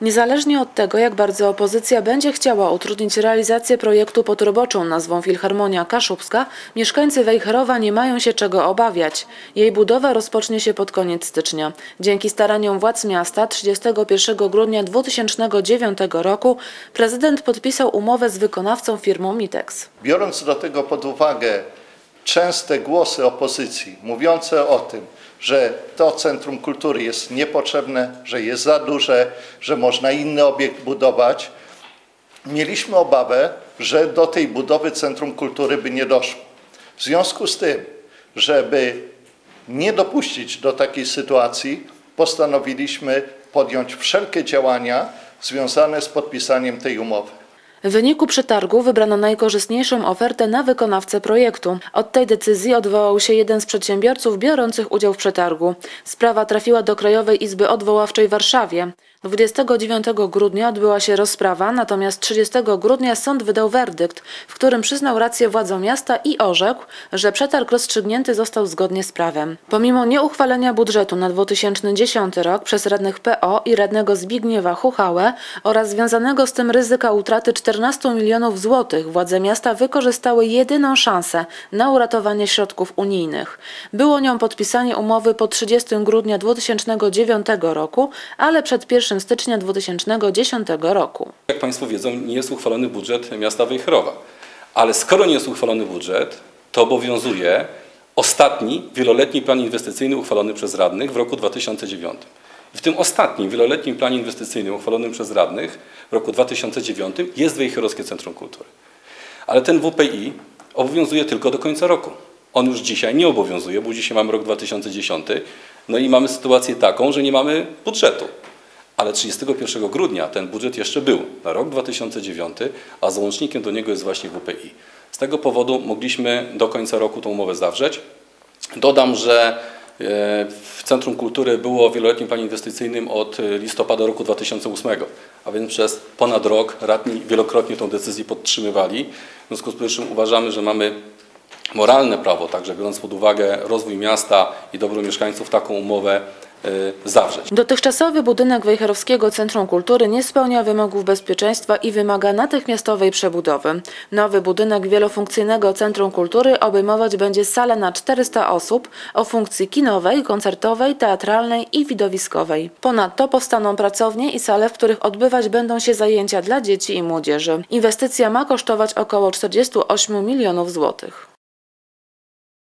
Niezależnie od tego, jak bardzo opozycja będzie chciała utrudnić realizację projektu pod roboczą nazwą Filharmonia Kaszubska, mieszkańcy Wejherowa nie mają się czego obawiać. Jej budowa rozpocznie się pod koniec stycznia. Dzięki staraniom władz miasta 31 grudnia 2009 roku prezydent podpisał umowę z wykonawcą firmą Mitex. Biorąc do tego pod uwagę częste głosy opozycji mówiące o tym, że to Centrum Kultury jest niepotrzebne, że jest za duże, że można inny obiekt budować, mieliśmy obawę, że do tej budowy Centrum Kultury by nie doszło. W związku z tym, żeby nie dopuścić do takiej sytuacji, postanowiliśmy podjąć wszelkie działania związane z podpisaniem tej umowy. W wyniku przetargu wybrano najkorzystniejszą ofertę na wykonawcę projektu. Od tej decyzji odwołał się jeden z przedsiębiorców biorących udział w przetargu. Sprawa trafiła do Krajowej Izby Odwoławczej w Warszawie. 29 grudnia odbyła się rozprawa, natomiast 30 grudnia sąd wydał werdykt, w którym przyznał rację władzom miasta i orzekł, że przetarg rozstrzygnięty został zgodnie z prawem. Pomimo nieuchwalenia budżetu na 2010 rok przez radnych PO i radnego Zbigniewa Chuchałę oraz związanego z tym ryzyka utraty 14 milionów złotych, władze miasta wykorzystały jedyną szansę na uratowanie środków unijnych. Było nią podpisanie umowy po 30 grudnia 2009 roku, ale przed 1 1 stycznia 2010 roku. Jak Państwo wiedzą, nie jest uchwalony budżet miasta Wejherowa. Ale skoro nie jest uchwalony budżet, to obowiązuje ostatni wieloletni plan inwestycyjny uchwalony przez radnych w roku 2009. I w tym ostatnim wieloletnim planie inwestycyjnym uchwalonym przez radnych w roku 2009 jest Wejherowskie Centrum Kultury. Ale ten WPI obowiązuje tylko do końca roku. On już dzisiaj nie obowiązuje, bo dzisiaj mamy rok 2010, no i mamy sytuację taką, że nie mamy budżetu ale 31 grudnia ten budżet jeszcze był na rok 2009, a załącznikiem do niego jest właśnie WPI. Z tego powodu mogliśmy do końca roku tą umowę zawrzeć. Dodam, że e, w Centrum Kultury było wieloletnim planie inwestycyjnym od listopada roku 2008, a więc przez ponad rok radni wielokrotnie tę decyzję podtrzymywali. W związku z czym uważamy, że mamy moralne prawo, także biorąc pod uwagę rozwój miasta i dobro mieszkańców, taką umowę zawrzeć. Dotychczasowy budynek Wejherowskiego Centrum Kultury nie spełnia wymogów bezpieczeństwa i wymaga natychmiastowej przebudowy. Nowy budynek wielofunkcyjnego Centrum Kultury obejmować będzie salę na 400 osób o funkcji kinowej, koncertowej, teatralnej i widowiskowej. Ponadto powstaną pracownie i sale, w których odbywać będą się zajęcia dla dzieci i młodzieży. Inwestycja ma kosztować około 48 milionów złotych.